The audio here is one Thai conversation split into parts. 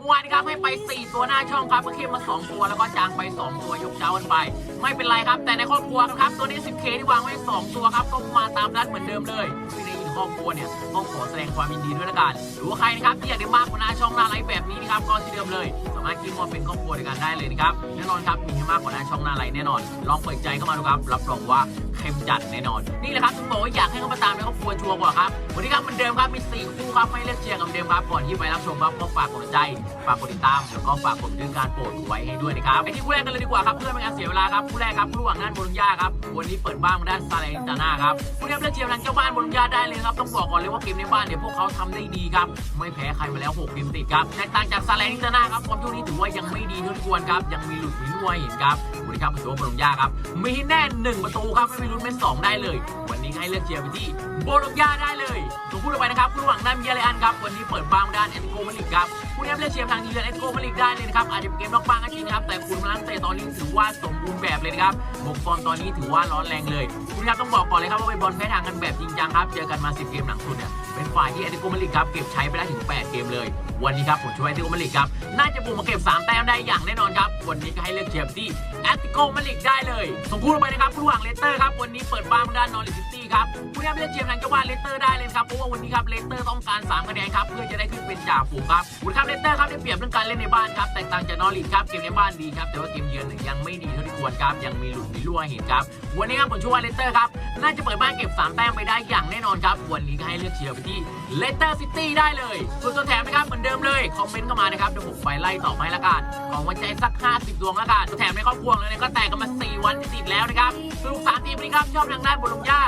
เมื่อวานครับให้ไป 4 ตัวหน้าช่องครับก็เข้มมา 2 ตัวแล้วก็จางไป 2 ตัวยกเจ้ากันไป ไม่เป็นไรครับ แต่ในครอบครัวครับ ตัวนี้ 10K ที่วางไว้ 2 ตัวครับก็มาตามนัดเหมือนเดิมเลยไม่ได้ยินครอบครัวเนี่ยต้องขอแสดงความยินดีด้วยละกันหรือว่าใครนะครับที่อยากได้มากกว่าหน้าช่องหน้าไลฟ์แบบนี้นะครับก็ที่เดิมเลย สามารถคลิกมาเป็นครอบครัวด้วยกันได้เลยนะครับแน่นอนครับมีให้มากกว่าหน้าช่องหน้าไลฟ์แน่นอน ลองเปิดใจเข้ามาดูครับรับรองว่า เข้มจัดแน่นอน นี่แหละครับถึงบอกว่าอยากให้เขามาตามในครอบครัวชัวร์กว่าครับ วันนี้ครับเหมือนเดิมครับ มีสี่คู่ครับไม่เลือกเชียร์กับเหมือนเดิมครับ ก่อนที่ไปรับชมครับก็ฝากกดใจ ฝากกดติดตาม แล้วก็ฝากกดเรื่องการโปรดไว้ให้ด้วยนะครับ ไปที่คู่แรกกันเลยดีกว่าครับ เพื่อไม่ให้การเสียเวลาครับ คู่แรกครับคู่ระหว่างด้านโบลุญญาครับ วันนี้เปิดบ้านมาด้านซาเลนจาน่าครับคู่นี้เลือกเชียร์ทางเจ้าบ้านโบลุญญาได้เลยครับ ต้องบอกก่อนเลยว่าเกมในบ้านเนี่ยพวกเขาทำได้ดีครับ ไม่แพ้ใครมาแล้ว6เกมติดครับแตกต่างจากซาเลนจาน่าครับฟอร์มช่วงนี้ถือว่ายังไม่ดีเท่าที่ควรครับ ยังมีหลุดมีรั่วเห็นครับวันนี้ครับถือว่าโบลุญญาครับมีแน่หนึ่งประตูครับไม่มีลุ้นเป็นสองได้เลย วันนี้ให้เลือกเชียร์ไปที่โบโลญญาได้เลยถูกพูดออกไปนะครับระหว่างด้านเมียเลอันครับ วันนี้เปิดบ้านด้านเอตโกมาลิกครับผู้นี้เลือกเชียร์ทางทีมเอตโกมาลิกได้เลยนะครับ อาจจะเป็นเกมนอกบ้านก็จริงนะครับ แต่คุณมาลังเตะตอนนี้ถือว่าสมบูรณ์แบบเลยนะครับบกฟอร์มตอนนี้ถือว่าร้อนแรงเลย คุณครับต้องบอกก่อนเลยครับว่าเป็นบอลแพ้ทางกันแบบจริงจังครับ เจอกันมา10เกมหลังสุดเนี่ยเป็นฝ่ายที่เอตโกมาลิกครับเก็บใช้ไปได้ถึง 8 เกมเลย วันนี้ครับผมช่วยที่โกมาลิกครับ น่าจะบุกมาเก็บ 3 แต้มได้อย่างแน่นอนครับ วันนี้ก็ให้เลือกเชียร์ที่แอตติโกมาลิกได้เลยสมพูดลงไปนะครับผู้หว่างเลสเตอร์ครับวันนี้เปิดบ้านด้านนอริซิตี ครับผู้นี้เลือกเชียร์ทางเจ้าบ้านเลสเตอร์ได้เลยครับเพราะว่าวันนี้ครับเลสเตอร์ต้องการ3คะแนนครับเพื่อจะได้ขึ้นเป็นจ่าฝูงครับคุณครับเลสเตอร์ครับได้เปรียบเรื่องการเล่นในบ้านครับแตกต่างจากนอริทครับเกมในบ้านดีครับแต่ว่าเกมเยือนยังไม่ดีเท่าที่ควรครับยังมีหลุดมีรั่วเห็นครับวันนี้ครับผมเชื่อว่าเลสเตอร์ครับน่าจะเปิดบ้านเก็บ3แต้มไปได้อย่างแน่นอนครับวันนี้ก็ให้เลือกเชียร์ไปที่เลสเตอร์ซิตี้ได้เลยส่วนตัวแถมนะครับเหมือนเดิมเลยคอมเมนต์เข้ามานะครับเดี๋ยวผมไปไล่ต่อให้ละกันของวันใจสัก 50 ดวงละกันตัวแถมในครอบครัวเลยเนี่ยก็แตกกันมา 4 วันติดแล้วนะครับสรุป3ทีมนี้ครับชอบทางด้านบโลญญา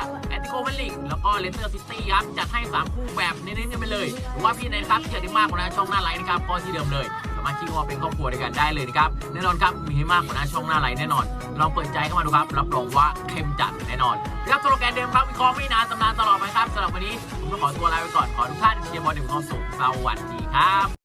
เลสเตอร์ซิตี้ครับจัดให้ 3 คู่แบบเน้นๆกันไปเลยหรือว่าพี่ในะครับที่อยากได้มากกว่านะช่องหน้าไลน์นะครับก็ที่เดิมเลยสามารถคลิกเข้ามาเป็นครอบครัวด้วยกันได้เลยนะครับแน่นอนครับมีให้มากกว่านะช่องหน้าไลน์แน่นอนลองเปิดใจเข้ามาดูครับรับรองว่าเข้มจัดแน่นอนนะครับสโลแกนเดิมครับวิเคราะห์ไม่นานตำนานตลอดไปครับสำหรับวันนี้ผมต้องขอตัวลาไปก่อนขอทุกท่านเชียร์บอลถึงความสุขสวัสดีครับ